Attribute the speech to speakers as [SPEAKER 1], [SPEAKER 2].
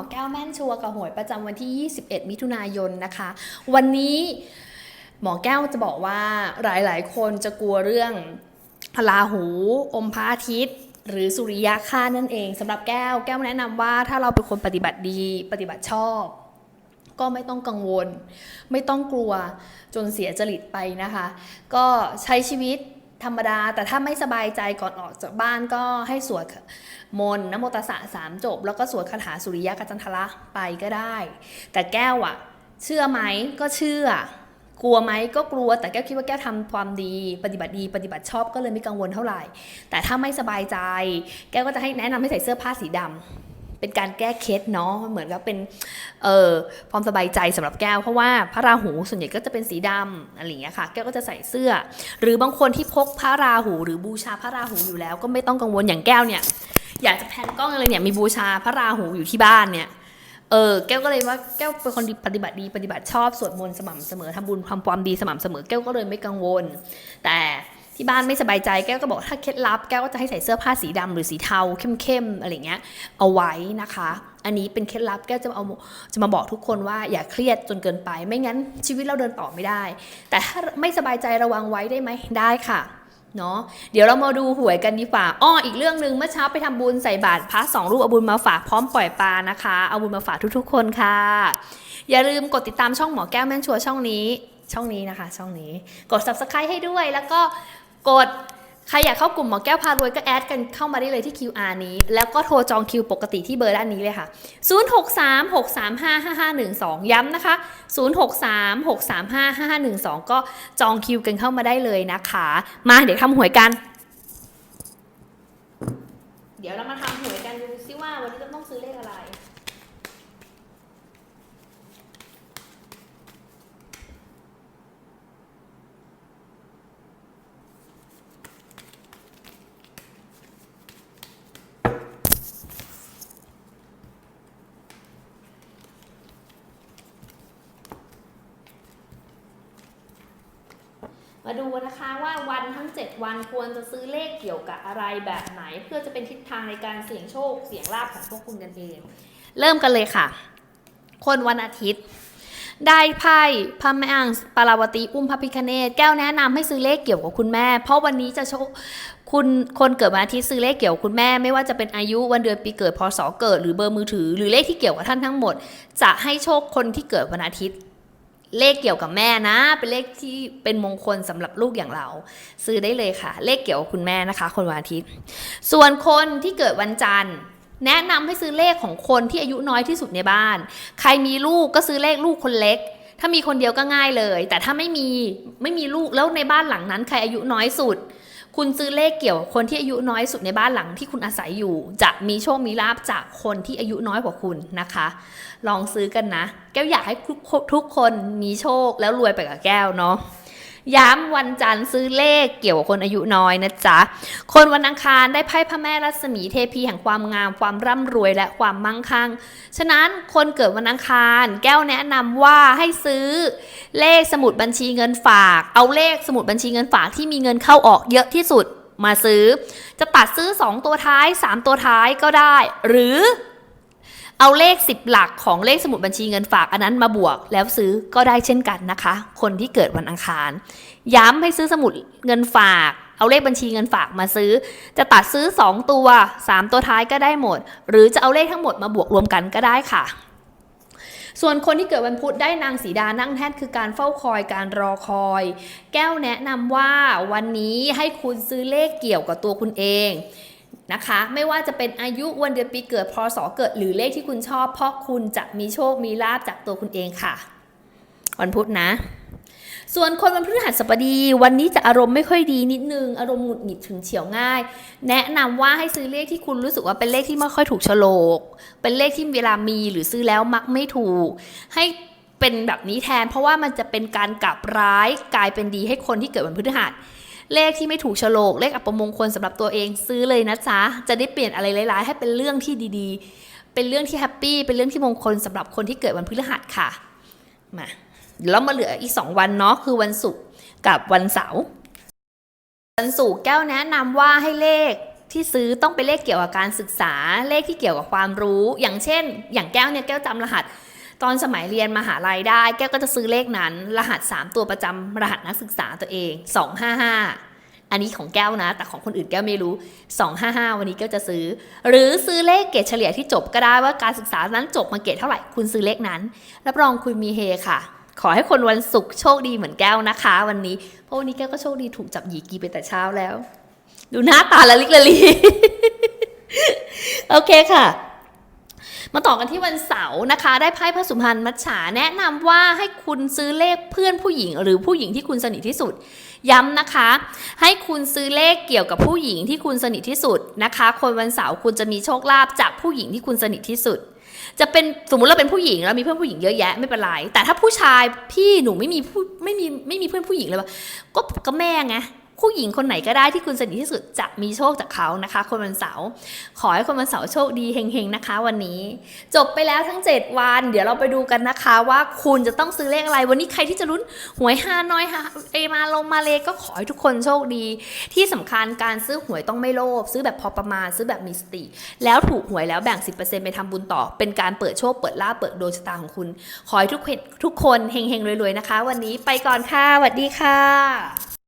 [SPEAKER 1] อแก้วแม่นชัวกับหวยประจำวันที่ 21 มิถุนายนนะคะ วันนี้หมอแก้วจะบอกว่าหลายๆ คนจะกลัวเรื่องราหู อมพระอาทิตย์ หรือสุริยะคานั่นเองสำหรับแก้วแก้วแนะนำว่าถ้าเราเป็นคนปฏิบัติดีปฏิบัติชอบ ก็ไม่ต้องกังวล ไม่ต้องกลัวจนเสียจริตไปนะคะ ก็ใช้ชีวิต ธรรมดา แต่ถ้าไม่สบายใจก่อนออกจากบ้านก็ให้สวดมนต์นโมตสะสามจบ แล้วก็สวดคาถาสุริยะกัจจันทระไปก็ได้ แต่แก้วอะเชื่อไหมก็เชื่อ กลัวไหมก็กลัว แต่แก้วคิดว่าแก้วทำความดี ปฏิบัติดี ปฏิบัติชอบก็เลยไม่กังวลเท่าไหร่ แต่ถ้าไม่สบายใจ แก้วก็จะให้แนะนำให้ใส่เสื้อผ้าสีดำ เป็นการแก้เคล็ดเนาะเหมือนกับเป็นเอ่อความสบายใจสำหรับแก้วเพราะว่าพระราหูส่วนใหญ่ก็จะเป็นสีดำอะไรอย่างเงี้ยค่ะแก้วก็จะใส่เสื้อ หรือบางคนที่พกพระราหู หรือบูชาพระราหูอยู่แล้ว ก็ไม่ต้องกังวลอย่างแก้วเนี่ยอยากจะแพนกล้องเลยเนี่ยมีบูชาพระราหูอยู่ที่บ้านเนี่ยเออแก้วก็เลยว่าแก้วเป็นคนปฏิบัติดีปฏิบัติชอบสวดมนต์สม่ำเสมอทำบุญความความดีสม่ำเสมอแก้วก็เลยไม่กังวล แต่ ที่บ้านไม่สบายใจแก้วก็บอกถ้าเคล็ดลับแก้วก็จะให้ใส่เสื้อผ้าสีดำหรือสีเทาเข้มๆอะไรเงี้ยเอาไว้นะคะ อันนี้เป็นเคล็ดลับแก้วจะเอาจะมาบอกทุกคนว่าอย่าเครียดจนเกินไป ไม่งั้นชีวิตเราเดินต่อไม่ได้ แต่ถ้าไม่สบายใจระวังไว้ได้ไหมได้ค่ะเนาะเดี๋ยวเรามาดูหวยกันดีกว่าอ้ออีกเรื่องหนึ่งเมื่อเช้าไปทำบุญใส่บาตรพระสองรูปเอาบุญมาฝากพร้อมปล่อยปลานะคะ เอาบุญมาฝากทุกๆ คนค่ะ อย่าลืมกดติดตามช่องหมอแก้วแม่นชัวช่องนี้ช่องนี้นะคะ ช่องนี้กด subscribe ให้ด้วยแล้วก็ กดใครอยากเข้ากลุ่มหมอแก้วพารวยก็แอดกันเข้ามาได้เลยที่ QR นี้ แล้วก็โทรจองคิวปกติที่เบอร์ด้านนี้เลยค่ะ 0636355512 ย้ำนะคะ 0636355512 ก็จองคิวกันเข้ามาได้เลยนะคะ มาเดี๋ยวทำหวยกัน เดี๋ยวเรามาทำหวยกันดูซิว่าวันนี้จะต้องซื้อเลขอะไร มาดูนะคะว่าวันทั้ง 7 วันควรจะซื้อเลขเกี่ยวกับอะไรแบบไหน เพื่อจะเป็นทิศทางในการเสี่ยงโชค เสี่ยงลาภของพวกคุณกันเอง เริ่มกันเลยค่ะ คนวันอาทิตย์ ได้ไพ่พระแม่อังปาราวตีอุ้มพระพิคเนตแก้วแนะนำให้ซื้อเลขเกี่ยวกับคุณแม่ เพราะวันนี้จะโชคคุณคนเกิดวันอาทิตย์ซื้อเลขเกี่ยวกับคุณแม่ไม่ว่าจะเป็นอายุวันเดือนปีเกิดพศเกิดหรือเบอร์มือถือ หรือเลขที่เกี่ยวกับท่านทั้งหมด จะให้โชคคนที่เกิดวันอาทิตย์ เลขเกี่ยวกับแม่นะ เป็นเลขที่เป็นมงคลสำหรับลูกอย่างเรา ซื้อได้เลยค่ะ เลขเกี่ยวกับคุณแม่นะคะ คนวันอาทิตย์ ส่วนคนที่เกิดวันจันทร์ แนะนำให้ซื้อเลขของคนที่อายุน้อยที่สุดในบ้าน ใครมีลูกก็ซื้อเลขลูกคนเล็ก ถ้ามีคนเดียวก็ง่ายเลย แต่ถ้าไม่มีไม่มีลูกแล้วในบ้านหลังนั้น ใครอายุน้อยสุด คุณซื้อเลขเกี่ยวกับคนที่อายุน้อยสุดในบ้านหลังที่คุณอาศัยอยู่ จะมีโชคมีลาบจากคนที่อายุน้อยกว่าคุณนะคะ ลองซื้อกันนะ แก้วอยากให้ทุกคนมีโชคแล้วรวยไปกับแก้วเนาะ ย้ำวันจันทร์ซื้อเลขเกี่ยวกับคนอายุน้อยนะจ๊ะ คนวันอังคารได้ไพ่พระแม่รัศมีเทพีแห่งความงาม ความร่ำรวยและความมั่งคั่ง ฉะนั้นคนเกิดวันอังคาร แก้วแนะนำว่าให้ซื้อเลขสมุดบัญชีเงินฝาก เอาเลขสมุดบัญชีเงินฝากที่มีเงินเข้าออกเยอะที่สุดมาซื้อ จะตัดซื้อ 2 ตัวท้าย 3 ตัวท้ายก็ได้ หรือ เอาเลข 10 หลักของเลขสมุดบัญชีเงินฝากอันนั้นมาบวกแล้วซื้อก็ได้เช่นกันนะคะ คนที่เกิดวันอังคาร ย้ำให้ซื้อสมุดเงินฝากเอาเลขบัญชีเงินฝากมาซื้อ จะตัดซื้อ 2 ตัว 3 ตัวท้ายก็ได้หมด หรือจะเอาเลขทั้งหมดมาบวกรวมกันก็ได้ค่ะ ส่วนคนที่เกิดวันพุธได้นางสีดานั่งแท่นคือการเฝ้าคอยการรอคอย แก้วแนะนำว่าวันนี้ให้คุณซื้อเลขเกี่ยวกับตัวคุณเอง นะคะ ไม่ว่าจะเป็นอายุวันเดือนปีเกิดพศเกิดหรือเลขที่คุณชอบ เพราะคุณจะมีโชคมีลาบจากตัวคุณเองค่ะ วันพุธนะ ส่วนคนวันพฤหัสบดี วันนี้จะอารมณ์ไม่ค่อยดีนิดนึง อารมณ์หงุดหงิดถึงเฉียวง่าย แนะนำว่าให้ซื้อเลขที่คุณรู้สึกว่าเป็นเลขที่ไม่ค่อยถูกโฉลก เป็นเลขที่เวลามีหรือซื้อแล้วมักไม่ถูก ให้เป็นแบบนี้แทนเพราะว่ามันจะเป็นการกลับร้ายกลายเป็นดีให้คนที่เกิดวันพฤหัส เลขที่ไม่ถูกโฉลกเลขอัปมงคลสำหรับตัวเองซื้อเลยนะจ๊ะจะได้เปลี่ยนอะไรร้ายๆ ให้เป็นเรื่องที่ดีๆ เป็นเรื่องที่แฮปปี้เป็นเรื่องที่มงคลสำหรับคนที่เกิดวันพฤหัสค่ะมาเดี๋ยวมาเหลืออีก 2 วันเนาะคือวันศุกร์กับวันเสาร์วันศุกร์แก้วแนะนำว่าให้เลขที่ซื้อต้องเป็นเลขเกี่ยวกับการศึกษาเลขที่เกี่ยวกับความรู้ อย่างเช่น อย่างแก้วเนี่ยแก้วจำรหัส ตอนสมัยเรียนมหาลัยได้ แก้วก็จะซื้อเลขนั้น รหัส 3 ตัวประจำรหัสนักศึกษาตัวเอง 255 อันนี้ของแก้วนะ แต่ของคนอื่นแก้วไม่รู้ 255 วันนี้แก้วจะซื้อ หรือซื้อเลขเกรดเฉลี่ยที่จบก็ได้ว่าการศึกษานั้นจบมาเกรดเท่าไหร่คุณซื้อเลขนั้นรับรองคุณมีเฮค่ะ ขอให้คนวันศุกร์โชคดีเหมือนแก้วนะคะ วันนี้เพราะวันนี้แก้วก็โชคดีถูกจับหยีกีไปแต่เช้าแล้ว ดูหน้าตาละลิกละลีโอเคค่ะ มาต่อกันที่วันเสาร์นะคะ ได้ไพ่พระสุพรรณมัจฉาแนะนำว่าให้คุณซื้อเลขเพื่อนผู้หญิง หรือผู้หญิงที่คุณสนิทที่สุด ย้ำนะคะ ให้คุณซื้อเลขเกี่ยวกับผู้หญิงที่คุณสนิทที่สุดนะคะ คนวันเสาร์คุณจะมีโชคลาภจากผู้หญิงที่คุณสนิทที่สุด จะเป็นสมมุติเราเป็นผู้หญิงเรามีเพื่อนผู้หญิงเยอะแยะไม่เป็นไรแต่ถ้าผู้ชายพี่หนูไม่มีผู้ไม่มีไม่มีเพื่อนผู้หญิงเลยวะก็ก็แม่ไง ผู้หญิงคนไหนก็ได้ที่คุณสนิทที่สุดจะมีโชคจากเขานะคะ คนวันเสาร์ขอให้คนวันเสาร์โชคดีเฮงๆนะคะ วันนี้ จบไปแล้วทั้ง 7 วัน เดี๋ยวเราไปดูกันนะคะ ว่าคุณจะต้องซื้อเลขอะไร วันนี้ใครที่จะลุ้นหวยฮานอยฮาเอมาลงมาเลก็ขอให้ทุกคนโชคดี ที่สำคัญการซื้อหวยต้องไม่โลภซื้อแบบพอประมาณซื้อแบบมีสติ แล้วถูกหวยแล้วแบ่ง 10%ไปทำบุญต่อ เป็นการเปิดโชคเปิดลาภเปิดดวงชะตาของคุณ ขอให้ทุกคนทุกคนเฮงๆรวยๆนะคะ วันนี้ไปก่อนค่ะสวัสดีค่ะ